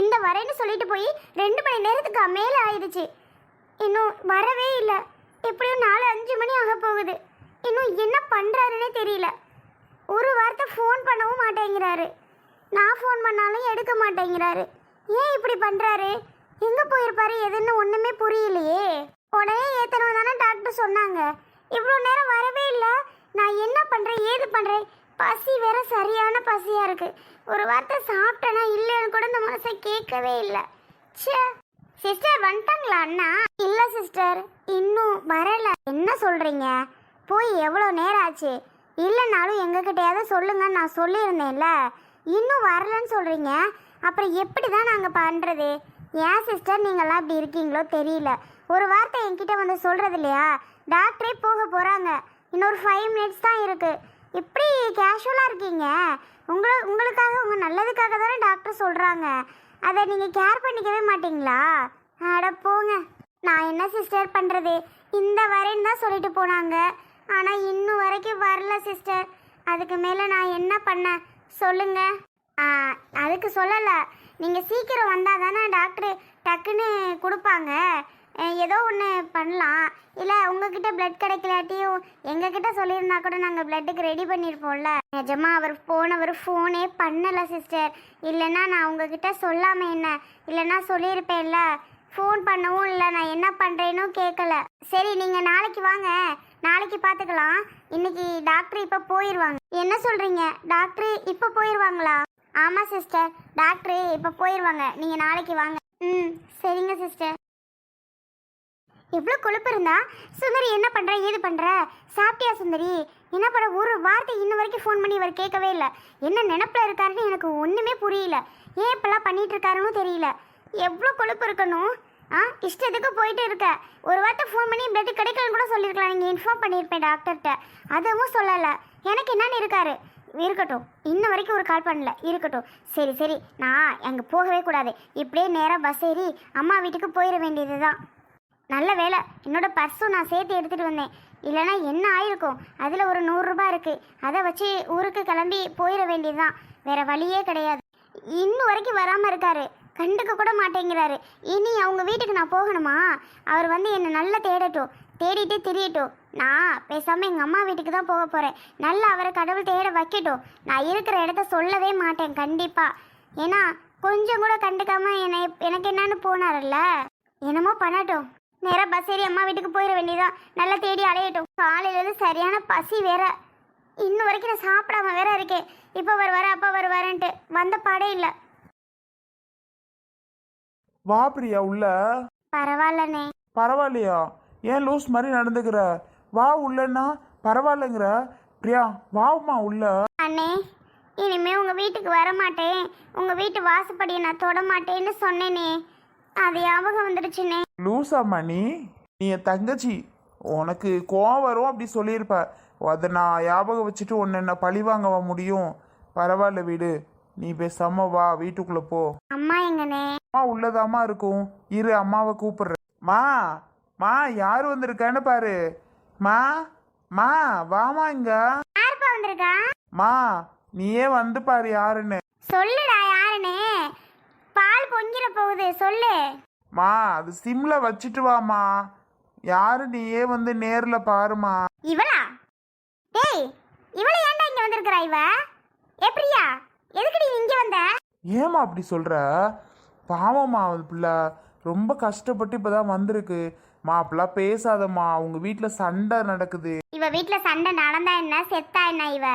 இந்த வரேன்னு சொல்லிட்டு போய் ரெண்டு மணி நேரத்துக்கு மேலே ஆயிடுச்சு. இன்னும் வரவே இல்லை. எப்படியும் நாலு அஞ்சு மணி ஆக போகுது. இன்னும் என்ன பண்ணுறாருன்னே தெரியல. ஒரு வார்த்தை ஃபோன் பண்ணவும் மாட்டேங்கிறாரு. நான் ஃபோன் பண்ணாலும் எடுக்க மாட்டேங்கிறாரு. ஏன் இப்படி பண்ணுறாரு எங்கே போயிருப்பாரு? எதுன்னு ஒன்றுமே புரியலையே. உடனே ஏற்றணும் தானே டாக்டர் சொன்னாங்க. இவ்வளோ நேரம் வரவே இல்லை. நான் என்ன பண்ணுறேன் ஏது பண்ணுறேன் பசி வேற சரியான பசியாக இருக்கு. ஒரு வார்த்தை சாப்பிட்டேனா இல்லைன்னு கூட இந்த மனசை கேட்கவே இல்லை. ச்சே. சிஸ்டர் வந்துட்டாங்களா அண்ணா? இல்லை சிஸ்டர் இன்னும் வரல. என்ன சொல்றீங்க? போய் எவ்வளோ நேரம் ஆச்சு? இல்லைனாலும் எங்ககிட்டயாவது சொல்லுங்கன்னு நான் சொல்லியிருந்தேன்ல. இன்னும் வரலன்னு சொல்றீங்க? அப்புறம் எப்படி தான் நாங்கள் பண்ணுறது ஏன் சிஸ்டர் நீங்களாம் இப்படி இருக்கீங்களோ தெரியல. ஒரு வார்த்தை என்கிட்ட வந்து சொல்றது இல்லையா? டாக்டரே போக போகிறாங்க இன்னொரு ஃபைவ் மினிட்ஸ் தான் இருக்குது இப்படி கேஷுவலாக இருக்கீங்க. உங்களை உங்களுக்காக உங்கள் நல்லதுக்காக தானே டாக்டர் சொல்கிறாங்க அதை நீங்கள் கேர் பண்ணிக்கவே மாட்டிங்களா? அட போங்க. நான் என்ன சிஸ்டர் பண்ணுறது இந்த வரைன்னு தான் சொல்லிட்டு போனாங்க. ஆனால் இன்னும் வரைக்கும் வரல சிஸ்டர் அதுக்கு மேலே நான் என்ன பண்ண சொல்லுங்க. அதுக்கு சொல்லலை. நீங்கள் சீக்கிரம் வந்தால் தானே டாக்டர் டக்குன்னு கொடுப்பாங்க. ஏதோ ஒன்று பண்ணலாம். இல்லை உங்ககிட்ட பிளட் கிடைக்கலாட்டியும் எங்ககிட்ட சொல்லியிருந்தா கூட நாங்கள் பிளட்டுக்கு ரெடி பண்ணியிருப்போம்ல நிஜமாக அவர் போனவர் ஃபோனே பண்ணலை சிஸ்டர் இல்லைன்னா நான் உங்ககிட்ட சொல்லாம என்ன? இல்லைன்னா சொல்லியிருப்பேன்ல. ஃபோன் பண்ணவும் இல்லை நான் என்ன பண்ணுறேன்னு கேட்கல சரி நீங்கள் நாளைக்கு வாங்க. நாளைக்கு பார்த்துக்கலாம் இன்னைக்கு டாக்டர் இப்போ போயிடுவாங்க என்ன சொல்கிறீங்க டாக்டர் இப்போ போயிடுவாங்களா ஆமாம் சிஸ்டர் டாக்டர் இப்போ போயிடுவாங்க நீங்கள் நாளைக்கு வாங்க. ம் சரிங்க சிஸ்டர் இவ்வளோ கொழுப்பு இருந்தா சுந்தரி என்ன பண்ணுற ஏது பண்ணுற சாப்பிட்டியா சுந்தரி? என்ன பண்ண ஒரு வார்த்தை இன்ன வரைக்கும் ஃபோன் பண்ணி இவர் கேட்கவே இல்லை. என்ன நினப்பில் இருக்காருன்னு எனக்கு ஒன்றுமே புரியல. ஏன் இப்பெல்லாம் பண்ணிட்டு இருக்காருன்னு தெரியல. எவ்வளோ கொழுப்பு இருக்கணும்? ஆ இஷ்டத்துக்கு போயிட்டு இருக்க. ஒரு வார்த்தை ஃபோன் பண்ணி பிளட் கிடைக்கலன்னு கூட சொல்லியிருக்கலாம். நீங்கள் இன்ஃபார்ம் பண்ணியிருப்பேன் டாக்டர்கிட்ட அதுவும் சொல்லலை. எனக்கு என்னன்னு இருக்காரு. இருக்கட்டும். இன்ன வரைக்கும் ஒரு கால் பண்ணல. இருக்கட்டும். சரி சரி. நான் அங்கே போகவே கூடாது. இப்படியே நேராக பஸ் ஏறி அம்மா வீட்டுக்கு போயிட வேண்டியது தான் நல்ல வேலை. என்னோட பர்ஸும் நான் சேர்த்து எடுத்துகிட்டு வந்தேன். இல்லைன்னா என்ன ஆயிருக்கும்? அதில் ஒரு நூறுரூபா இருக்குது அதை வச்சு ஊருக்கு கிளம்பி போயிட வேண்டியதுதான். வேறு வழியே கிடையாது. இன்னும் வரைக்கும் வராமல் இருக்காரு. கண்டுக்க கூட மாட்டேங்கிறாரு. இனி அவங்க வீட்டுக்கு நான் போகணுமா? அவர் வந்து என்னை நல்லா தேடட்டும். தேடிட்டு திரியட்டும். நான் பேசாமல் எங்கள் அம்மா வீட்டுக்கு தான் போக போகிறேன் நல்லா அவரை கடவுள் தேட வைக்கட்டும். நான் இருக்கிற இடத்த சொல்லவே மாட்டேன். கண்டிப்பாக ஏன்னா கொஞ்சம் கூட கண்டுக்காமல் என்னை எனக்கு என்னன்னு போனார்ல என்னமோ பண்ணட்டும். நேராக பஸ் ஏறி அம்மா வீட்டுக்கு போயிட வேண்டியதான் நல்லா தேடி அலையட்டும். காலையிலேருந்து சரியான பசி வேற. இன்னும் வரைக்கும் நான் சாப்பிடாம வேற இருக்கேன். இப்போ வருவாரு அப்பா வருவாருன்ட்டு. வந்த பாடே இல்லை. வா பிரியா உள்ள. பரவாயில்லண்ணே. பரவாயில்லையா? ஏன் லூஸ் மாதிரி நடந்துக்கிற? வா உள்ளன்னா. பரவாயில்லைங்கிற. பிரியா வாம்மா உள்ள. அண்ணே இனிமே உங்க வீட்டுக்கு வர மாட்டேன் உங்க வீட்டு வாசப்படியை நான் தொட மாட்டேன்னு சொன்னேனே. அது ஞாபகம் வந்துடுச்சுண்ணே லூசாம்மா நீ நீ என் தங்கச்சி. உனக்கு கோவம் வரும் அப்படி சொல்லியிருப்ப. அதை நான் ஞாபகம் வச்சுட்டு உன்னை என்ன பழி வாங்கவா முடியும்? பரவாயில்ல வீடு. நீ பேசாம வா வீட்டுக்குள்ள போ. அம்மா எங்கண்ணே அம்மா உள்ளதாம்மா இருக்கும். இரு அம்மாவை கூப்பிடுறேன். மா மா யார் வந்திருக்கான்னு பாரு. மா மா வாமா இங்க. யாருப்பா வந்திருக்கா? மா நீயே வந்து பாரு யாருன்னு. சொல்லுடா பால் பொங்கிட போகுது சொல்லு. மா அது சிம்ல வச்சுட்டு வாமா. யாரு நீயே வந்து நேர்ல பாருமா. இவளா? டேய் இவள ஏன்டா இங்க வந்திருக்கிறா இவ? ஏ பிரியா எதுக்கு நீ இங்க வந்த? ஏமா அப்படி சொல்ற? பாவம்மா அது பிள்ளை. ரொம்ப கஷ்டப்பட்டு இப்பதான் வந்திருக்கு. மா அப்படிலாம் பேசாதம்மா. உங்க வீட்டுல சண்டை நடக்குது. இவ வீட்ல சண்டை நடந்தா என்ன? செத்தா என்ன இவ?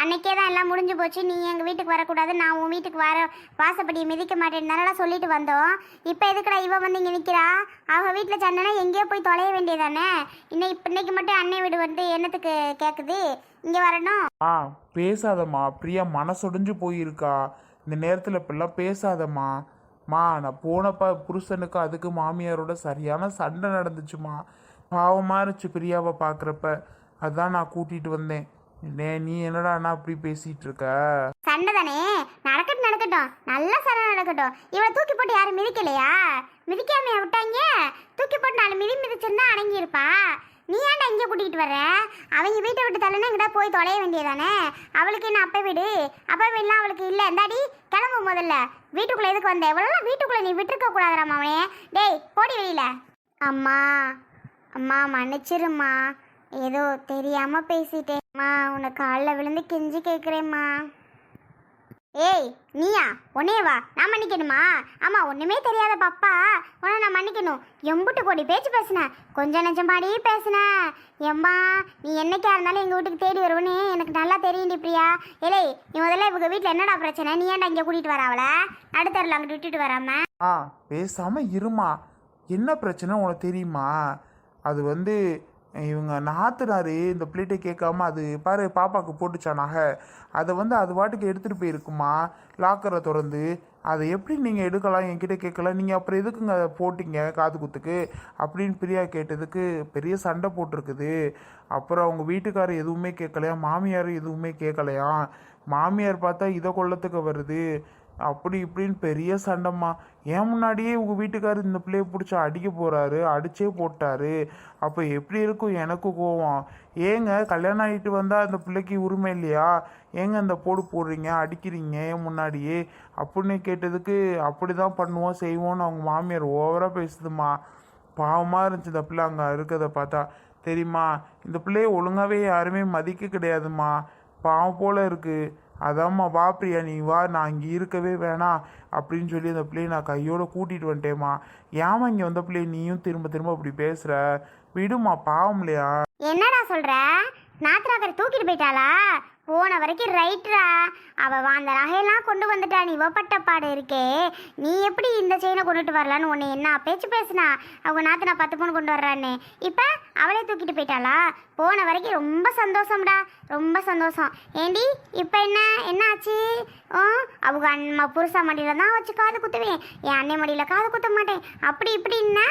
அன்னைக்கே தான் எல்லாம் முடிஞ்சு போச்சு. நீ எங்கள் வீட்டுக்கு வரக்கூடாது. நான் உன் வீட்டுக்கு வர வாசப்படியை மிதிக்க மாட்டேன்னு சொல்லிட்டு வந்தோம். இப்போ எதுக்குடா இவ வந்து இங்கே நிற்கிறா அவங்க வீட்டில் சண்டைனா எங்கேயோ போய் தொலைய வேண்டியதானே இன்னும் இப்போ இன்னைக்கு மட்டும் அன்னை வீடு வந்து என்னத்துக்கு கேட்குது இங்கே வரணும். ஆ பேசாதம்மா. பிரியா மனசொடிஞ்சு போயிருக்கா. இந்த நேரத்தில் இப்பெல்லாம் பேசாதம்மா. மா நான் போனப்ப புருஷனுக்கு அதுக்கு மாமியாரோட சரியான சண்டை நடந்துச்சுமா. பாவமாக இருந்துச்சு பிரியாவை பார்க்குறப்ப அதான் நான் கூட்டிகிட்டு வந்தேன். நே நீ என்னடாண்ணா அப்படி பேசிட்டு இருக்க சண்டை தானே? நடக்கட்டும் நடக்கட்டும். நல்ல சண்டை நடக்கட்டும். இவளை தூக்கி போட்டு யாரும் மிதிக்கலையா? மிதிக்காமையா விட்டாங்க? தூக்கி போட்டு நாலு மிதி மிதிச்சிருந்தா அடங்கியிருப்பா. நீ ஏன்டா இங்கே கூட்டிகிட்டு வர அவங்க வீட்டை விட்டு தள்ளுனா இங்கிட்ட போய் தொலைய வேண்டியதானே? அவளுக்கு என்ன அப்பா வீடு? அப்பா வீடுலாம் அவளுக்கு இல்லை. இந்தாடி கிளம்பு முதல்ல. வீட்டுக்குள்ளே எதுக்கு வந்த? இவ்வளோலாம் வீட்டுக்குள்ளே நீ விட்டுருக்க கூடாதுடா அவனே. டேய் போடி வெளியில. அம்மா அம்மா மன்னிச்சிரும்மா. ஏதோ தெரியாமல் பேசிட்டேன் மா உன்னை காலில் விழுந்து கெஞ்சி கேட்குறேம்மா ஏய் நீயா? உன்னே வா. நான் மன்னிக்கணுமா? ஆமாம் ஒன்றுமே தெரியாத பாப்பா. உன்னை நான் மன்னிக்கணும். எம்புட்டு கோடி பேச்சு பேசுனேன் கொஞ்சம் நெஞ்சமாடி பேசினேன் எம்மா நீ என்னைக்கா இருந்தாலும் எங்கள் வீட்டுக்கு தேடி வருவனே? எனக்கு நல்லா தெரியும்டி பிரியா. ஏலே நீ முதல்ல இவங்க வீட்டில் என்னடா பிரச்சனை? நீ ஏன்டா இங்கே கூட்டிகிட்டு வர அவளை? நடுத்தரில் அங்கிட்டு விட்டுட்டு வராம? ஆ பேசாம இருமா. என்ன பிரச்சனை உனக்கு தெரியுமா? அது வந்து இவங்க நாத்துனாரு இந்த பிளேட்டை கேட்காம அது பாரு பாப்பாவுக்கு போட்டுச்சா நகை அதை வந்து அது பாட்டுக்கு எடுத்துகிட்டு போயிருக்குமா? லாக்கரை திறந்து அதை எப்படி நீங்கள் எடுக்கலாம்? என்கிட்ட கேட்கல. நீங்கள் அப்புறம் எதுக்குங்க அதை போட்டிங்க காது குத்துக்கு? அப்படின்னு பிரியா கேட்டதுக்கு பெரிய சண்டை போட்டிருக்குது. அப்புறம் அவங்க வீட்டுக்காரர் எதுவுமே கேட்கலையா? மாமியார் எதுவுமே கேட்கலையா? மாமியார் பார்த்தா இதை கொள்ளத்துக்கு வருது. அப்படி இப்படின்னு பெரிய சண்டைம்மா. ஏன் முன்னாடியே உங்கள் வீட்டுக்காரர் இந்த பிள்ளையை பிடிச்சி அடிக்க போகிறாரு அடிச்சே போட்டாரு. அப்போ எப்படி இருக்கும் எனக்கு கோவம்? ஏங்க கல்யாணம் ஆகிட்டு வந்தால் அந்த பிள்ளைக்கு உரிமை இல்லையா? ஏங்க இந்த போடு போடுறீங்க அடிக்கிறீங்க ஏன் முன்னாடியே? அப்படின்னு கேட்டதுக்கு அப்படி தான் பண்ணுவோம் செய்வோம்னு அவங்க மாமியார் ஓவராக பேசுதுமா பாவமாக இருந்துச்சு இந்த பிள்ளை அங்கே இருக்கிறத பார்த்தா. தெரியுமா இந்த பிள்ளையை ஒழுங்காகவே யாருமே மதிக்க கிடையாதும்மா. பாவம் போல் இருக்குது அதாம்மா வா பிரியா நீ வா நான் இங்கே இருக்கவே வேணாம் அப்படின்னு சொல்லி அந்த பிள்ளையை நான் கையோட கூட்டிகிட்டு வந்துட்டேம்மா. ஏமா இங்கே வந்த பிள்ளைய நீயும் திரும்ப திரும்ப அப்படி பேசுகிற விடுமா பாவம் இல்லையா? என்னடா சொல்கிற நாத்திராக்கரை தூக்கிட்டு போயிட்டாளா? போன வரைக்கும் ரைட்ரா. அவ அந்த நகையெல்லாம் கொண்டு வந்துட்டா. நீ இவப்பட்ட பாடு இருக்கே. நீ எப்படி இந்த செயினை கொண்டுட்டு வரலான்னு உன்னை என்ன பேச்சு பேசுனா? அவங்க நாத்தனா பத்து பவுன் கொண்டு வர்றான்னு இப்போ அவளே தூக்கிட்டு போயிட்டாளா? போன வரைக்கும் ரொம்ப சந்தோஷம்டா. ரொம்ப சந்தோஷம். ஏண்டி இப்போ என்ன? என்ன ஆச்சு? ஆ அவங்க அண்ணா புருஷா மடியில் தான் வச்சு காது குத்துவேன். என் அண்ணன் மடியில் காது குத்த மாட்டேன். அப்படி இப்படின்னா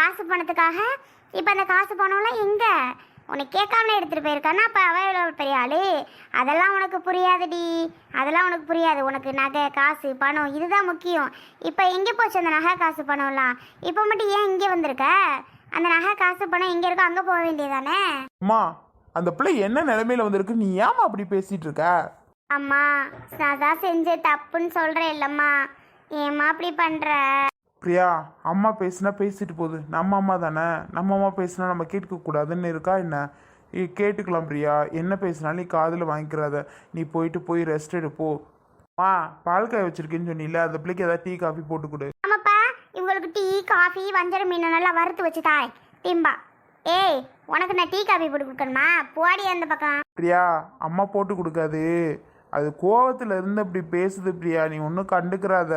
காசு பணத்துக்காக? இப்போ அந்த காசு பணம்லாம் எங்கே? உனக்கு கேட்காமலே எடுத்துகிட்டு போயிருக்கானா? அப்போ அவ எவ்வளோ பெரிய ஆளு? அதெல்லாம் உனக்கு புரியாதுடி. அதெல்லாம் உனக்கு புரியாது. உனக்கு நகை காசு பணம் இதுதான் முக்கியம். இப்போ எங்கே போச்சு அந்த நகை காசு பணம்லாம்? இப்போ மட்டும் ஏன் இங்கே வந்திருக்க? அந்த நகை காசு பணம் எங்கே இருக்கோ அங்கே போக வேண்டியதானே அம்மா அந்த பிள்ளை என்ன நிலைமையில வந்திருக்கு? நீ ஏமா அப்படி பேசிட்டு இருக்க? அம்மா நான் தான் செஞ்ச தப்புன்னு சொல்கிறேன் இல்லைம்மா ஏம்மா அப்படி பண்ணுற பிரியா அம்மா பேசுனா பேசிட்டு போகுது. நம்ம அம்மா தானே? நம்ம அம்மா பேசுனா நம்ம கேட்க கூடாதுன்னு இருக்கா என்ன? கேட்டுக்கலாம் பிரியா. என்ன பேசினாலும் நீ காதில் வாங்கிக்கிறாத. நீ போயிட்டு போய் ரெஸ்ட் எடுப்போ அம்மா பால் காய வச்சிருக்கேன்னு சொன்னில அந்த பிள்ளைக்கு ஏதாவது டீ காஃபி போட்டு கொடு. ஆமாப்பா இவங்களுக்கு டீ காஃபி வஞ்சர மீன் நல்லா வறுத்து வச்சு தாய் திம்பா. ஏய் உனக்கு நான் டீ காஃபி போட்டு கொடுக்கணுமா? போடி அந்த பக்கம். பிரியா அம்மா போட்டு கொடுக்காது. அது கோவத்துல இருந்து அப்படி பேசுது பிரியா. நீ ஒன்றும் கண்டுக்கிறாத.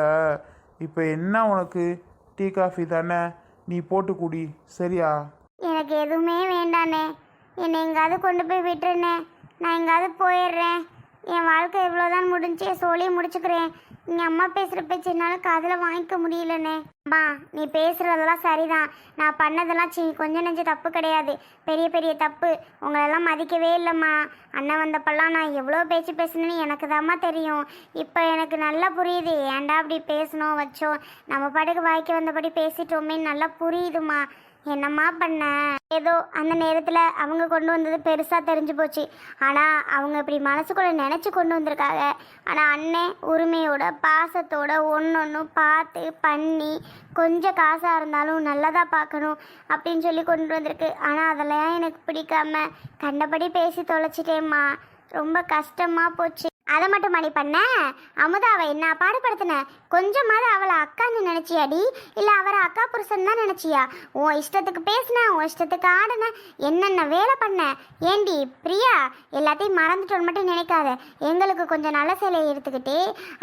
இப்போ என்ன உனக்கு? டீ காஃபி தானே? நீ போட்டு குடி. சரியா? எனக்கு எதுவுமே வேண்டாண்ணே. என்னை எங்காவது கொண்டு போய் விட்டுருனே நான் எங்காவது போயிடுறேன். என் வாழ்க்கை இவ்வளோதான் முடிஞ்சு சோழியை முடிச்சுக்கிறேன். எங்கள் அம்மா பேசுகிற பேச்சு என்னால் காதில் வாங்கிக்க முடியலண்ணே. அம்மா நீ பேசுகிறதெல்லாம் சரிதான். நான் பண்ணதெல்லாம் சி கொஞ்சம் நெஞ்ச தப்பு கிடையாது. பெரிய பெரிய தப்பு. உங்களெல்லாம் மதிக்கவே இல்லைம்மா. அண்ணன் வந்தப்பெல்லாம் நான் எவ்வளோ பேச்சு பேசணும்னு எனக்கு தாம்மா தெரியும். இப்போ எனக்கு நல்லா புரியுது. ஏன்டா அப்படி பேசணும் வச்சோம். நம்ம பாட்டுக்கு வாய்க்கு வந்தபடி பேசிட்டோமே நல்லா புரியுதுமா என்னம்மா பண்ண? ஏதோ அந்த நேரத்தில் அவங்க கொண்டு வந்தது பெருசாக தெரிஞ்சு போச்சு. ஆனால் அவங்க இப்படி மனசுக்குள்ளே நினச்சி கொண்டு வந்திருக்காங்க. ஆனால் அண்ணன் உரிமையோட பாசத்தோட ஒன்று ஒன்றும் பார்த்து பண்ணி கொஞ்சம் காசாக இருந்தாலும் நல்லதாக பார்க்கணும் அப்படின்னு சொல்லி கொண்டு வந்திருக்கு. ஆனால் அதெல்லாம் எனக்கு பிடிக்காம கண்டபடி பேசி தொலைச்சிட்டேம்மா. ரொம்ப கஷ்டமாக போச்சு. அதை மட்டும் மணி பண்ண? அமுதாவை என்ன பாடுபடுத்தின கொஞ்சமாவது அவளை அக்கா புருஷன்னு நினச்சியாடி? இல்லை அவரை அக்கா புருஷன் தான் நினைச்சியா? உன் இஷ்டத்துக்கு பேசின உன் இஷ்டத்துக்கு ஆடின என்னென்ன வேலை பண்ண? ஏண்டி பிரியா எல்லாத்தையும் மறந்துட்டோன்னு மட்டும் நினைக்காத. எங்களுக்கு கொஞ்சம் நல்ல சிலையை எடுத்துக்கிட்டு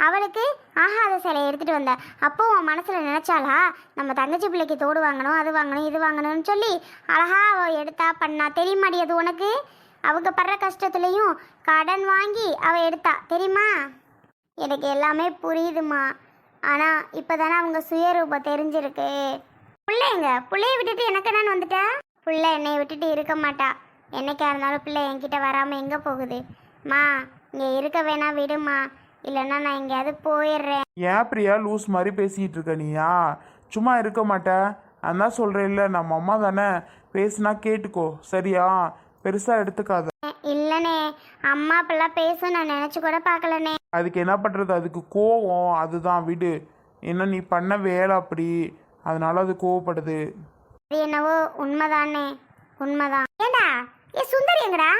அவளுக்கு ஆகாத சிலையை எடுத்துகிட்டு வந்த. அப்போ உன் மனசில் நினைச்சாளா? நம்ம தங்கச்சி பிள்ளைக்கு தோடு வாங்கணும் அது வாங்கணும் இது வாங்கணும்னு சொல்லி அழகா அவள் எடுத்தா பண்ணா. தெரியுமாடி அது உனக்கு? அவங்க படுற கஷ்டத்துலேயும் கடன் வாங்கி அவ எடுத்தா. தெரியுமா? எனக்கு எல்லாமே புரியுதுமா ஆனால் இப்போ தானே அவங்க சுயரூபம் தெரிஞ்சிருக்கு. பிள்ளைங்க பிள்ளைய விட்டுட்டு எனக்கு என்னன்னு வந்துட்டா? பிள்ளை என்னை விட்டுட்டு இருக்க மாட்டா. என்னைக்கா இருந்தாலும் பிள்ளை என்கிட்ட வராமல் எங்கே போகுது? மா இங்கே இருக்க வேணா விடுமா? இல்லைன்னா நான் எங்கேயாவது போயிடுறேன். ஏன் பிரியா லூஸ் மாதிரி பேசிட்டு இருக்க நீயா? சும்மா இருக்க மாட்டேன் அதான் சொல்கிறேன் இல்லை நம்ம அம்மா தானே பேசுனா கேட்டுக்கோ. சரியா? பெருசாக எடுத்துக்காத. இல்லைண்ணே அம்மா அப்பெல்லாம் பேசும் நான் நினச்சி கூட பார்க்கலண்ணே அதுக்கு என்ன பண்ணுறது அதுக்கு கோவம். அதுதான் விடு. என்ன நீ பண்ண வேலை அப்படி. அதனால அது கோவப்படுது. அது என்னவோ உண்மைதானே. உண்மைதான். ஏண்டா? ஏ சுந்தரி எங்கடா?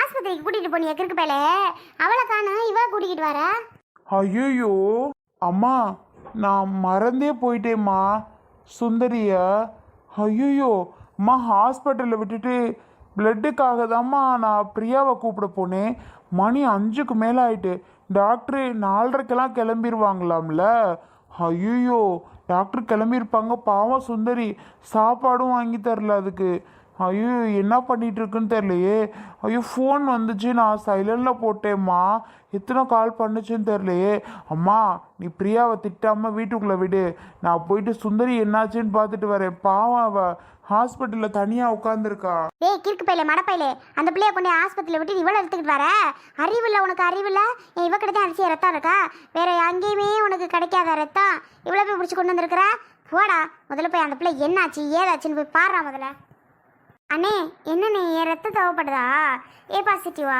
ஆஸ்பத்திரிக்கு கூட்டிட்டு போனியா கிறுக்கு பேலே அவளை காணு இவ கூட்டிக்கிட்டு வர? ஐயோ அம்மா நான் மறந்தே போயிட்டேம்மா. சுந்தரிய. ஐயோ அம்மா ஹாஸ்பிட்டலில் விட்டுட்டு பிளட்டுக்காக தாம்மா நான் பிரியாவை கூப்பிட போனேன். மணி அஞ்சுக்கு மேலே ஆயிட்டு. டாக்டர் நாலரைக்கெல்லாம் கிளம்பிடுவாங்களாம்ல ஐயோ டாக்டர் கிளம்பியிருப்பாங்க. பாவம் சுந்தரி சாப்பாடும் வாங்கி தரல அதுக்கு. ஐயோ என்ன பண்ணிட்டு இருக்குன்னு தெரியலையே. ஐயோ ஃபோன் வந்துச்சு. நான் சைலண்டில் போட்டேம்மா. எத்தனை கால் பண்ணுச்சுன்னு தெரியலையே. அம்மா நீ பிரியாவை திட்டாமல் வீட்டுக்குள்ளே விடு. நான் போயிட்டு சுந்தரி என்னாச்சுன்னு பார்த்துட்டு வரேன். பாவம் அவ. ஹாஸ்பிட்டலில் தனியாக உட்காந்துருக்கா ஏய் கிறுக்கு பையில மடப்பையிலே. அந்த பிள்ளைய கொண்டு ஆஸ்பத்திரியில் விட்டு இவ்வளோ எடுத்துக்கிட்டு வர? அறிவில்ல உனக்கு அறிவில்ல ஏன் இவ கிட்ட தான் அரிசியாக ரத்தம் இருக்கா? வேற எங்கேயுமே உனக்கு கிடைக்காத ரத்தம். இவ்வளோ போய் பிடிச்சி கொண்டு வந்திருக்கிற? போடா. முதல்ல போய் அந்த பிள்ளை என்னாச்சு ஏதாச்சுன்னு போய் பாடுறா முதல்ல. அண்ணே என்னண்ணே என் ரத்தம் தேவைப்படுதா ஏ பாசிட்டிவா?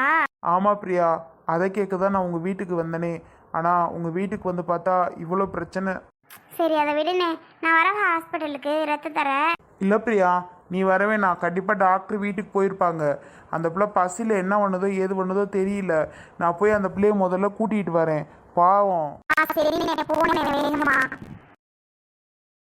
ஆமாம் பிரியா. அதை கேட்க தான் நான் உங்கள் வீட்டுக்கு வந்தனே. ஆனால் உங்கள் வீட்டுக்கு வந்து பார்த்தா இவ்வளோ பிரச்சனை. சரி அதை விடுண்ணே. நான் வரவா ஹாஸ்பிட்டலுக்கு? ரத்தம் தர? இல்லை பிரியா. நீ வரவே நான். கண்டிப்பாக டாக்டர் வீட்டுக்கு போயிருப்பாங்க. அந்த பிள்ளை பசியில் என்ன பண்ணுதோ ஏது பண்ணுதோ தெரியல. நான் போய் அந்த பிள்ளைய முதல்ல கூட்டிகிட்டு வரேன். பாவம். ஆ சரிண்ணே போனேன் வேகமா